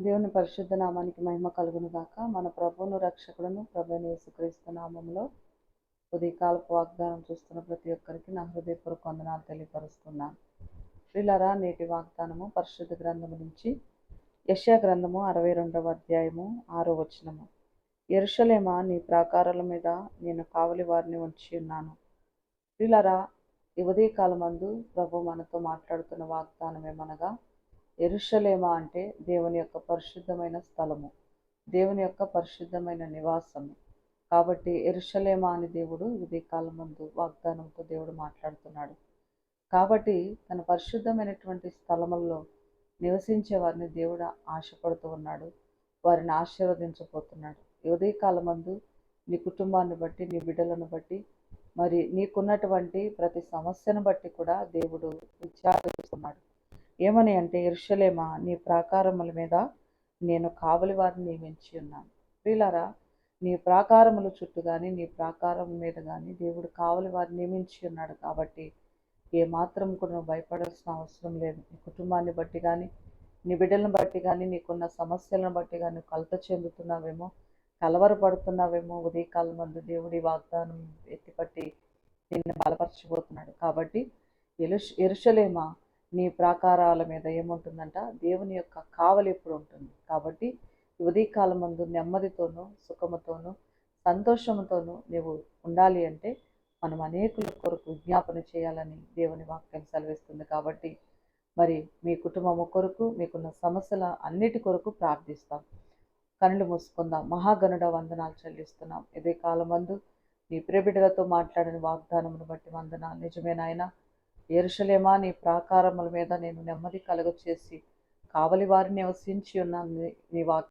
దేవుని పరిశుద్ధ నామానికి మహిమ కలుగును గాక. మన ప్రభువును రక్షకులను ప్రభుని యేసుక్రీస్తు నామంలో ఉదయకాలపు వాగ్దానం చూస్తున్న ప్రతి ఒక్కరికి నా హృదయపూర్వక వందనాలు తెలియపరుస్తున్నాను శ్రీలరా నేటి వాగ్దానము పరిశుద్ధ గ్రంథము నుంచి యశా గ్రంథము అరవై రెండవ అధ్యాయము ఆరో వచనము. ఎరుషలేమా నీ ప్రాకారాల మీద నేను కావలి వారిని ఉంచి ఉన్నాను. శ్రీలరా ఈ ఉదయకాలమందు ప్రభు మనతో మాట్లాడుతున్న వాగ్దానం ఏమనగా ఎరుషలేమ అంటే దేవుని యొక్క పరిశుద్ధమైన స్థలము దేవుని యొక్క పరిశుద్ధమైన నివాసము. కాబట్టి ఎరుషలేమ అని దేవుడు ఉదయకాలం ముందు వాగ్దానంతో దేవుడు మాట్లాడుతున్నాడు. కాబట్టి తన పరిశుద్ధమైనటువంటి స్థలముల్లో నివసించే వారిని దేవుడు ఆశపడుతూ ఉన్నాడు వారిని ఆశీర్వదించబోతున్నాడు. ఈ ఉదయకాలం మందు నీ కుటుంబాన్ని బట్టి నీ బిడ్డలను బట్టి మరి నీకున్నటువంటి ప్రతి సమస్యను బట్టి కూడా దేవుడు విచారిస్తున్నాడు ఏమని అంటే ఇర్షలేమా నీ ప్రాకారముల మీద నేను కావలి వారిని నియమించి ఉన్నాను. ప్రియులారా నీ ప్రాకారముల చుట్టూ కానీ నీ ప్రాకారం మీద కానీ దేవుడు కావలి వారిని నియమించి ఉన్నాడు కాబట్టి ఏమాత్రం కూడా నువ్వు భయపడాల్సిన అవసరం లేదు. నీ కుటుంబాన్ని బట్టి కానీ నీ బిడ్డలను బట్టి కానీ నీకున్న సమస్యలను బట్టి కానీ కలత చెందుతున్నావేమో కలవరపడుతున్నావేమో ఉదయకాలం మందు దేవుడి వాగ్దానం ఎత్తిపట్టి నిన్ను బలపరచబోతున్నాడు కాబట్టి ఎరుష ఎరుషలేమా నీ ప్రాకారాల మీద ఏముంటుందంట? దేవుని యొక్క కావలి ఎప్పుడు ఉంటుంది? కాబట్టి ఉదయకాలం ముందు నెమ్మదితోనూ సుఖముతోనూ సంతోషంతోనూ నీవు ఉండాలి అంటే మనం అనేకుల కొరకు విజ్ఞాపన చేయాలని దేవుని వాక్యం సెలవిస్తుంది కాబట్టి మరి మీ కుటుంబము కొరకు మీకున్న సమస్యల అన్నిటి కొరకు ప్రార్థిస్తాం. కనులు మూసుకుందాం. మహాగణుడ వందనాలు చెల్లిస్తున్నాం. ఇదే కాలం మందు నీ ప్రబిడలతో మాట్లాడిన వాగ్దానమును బట్టి వందనాలు. నిజమేనాయన ఏరుషలేమా నీ ప్రాకారముల మీద నేను నెమ్మది కలుగ చేసి కావలి వారిని నివసించి ఉన్నాను. నీ వాక్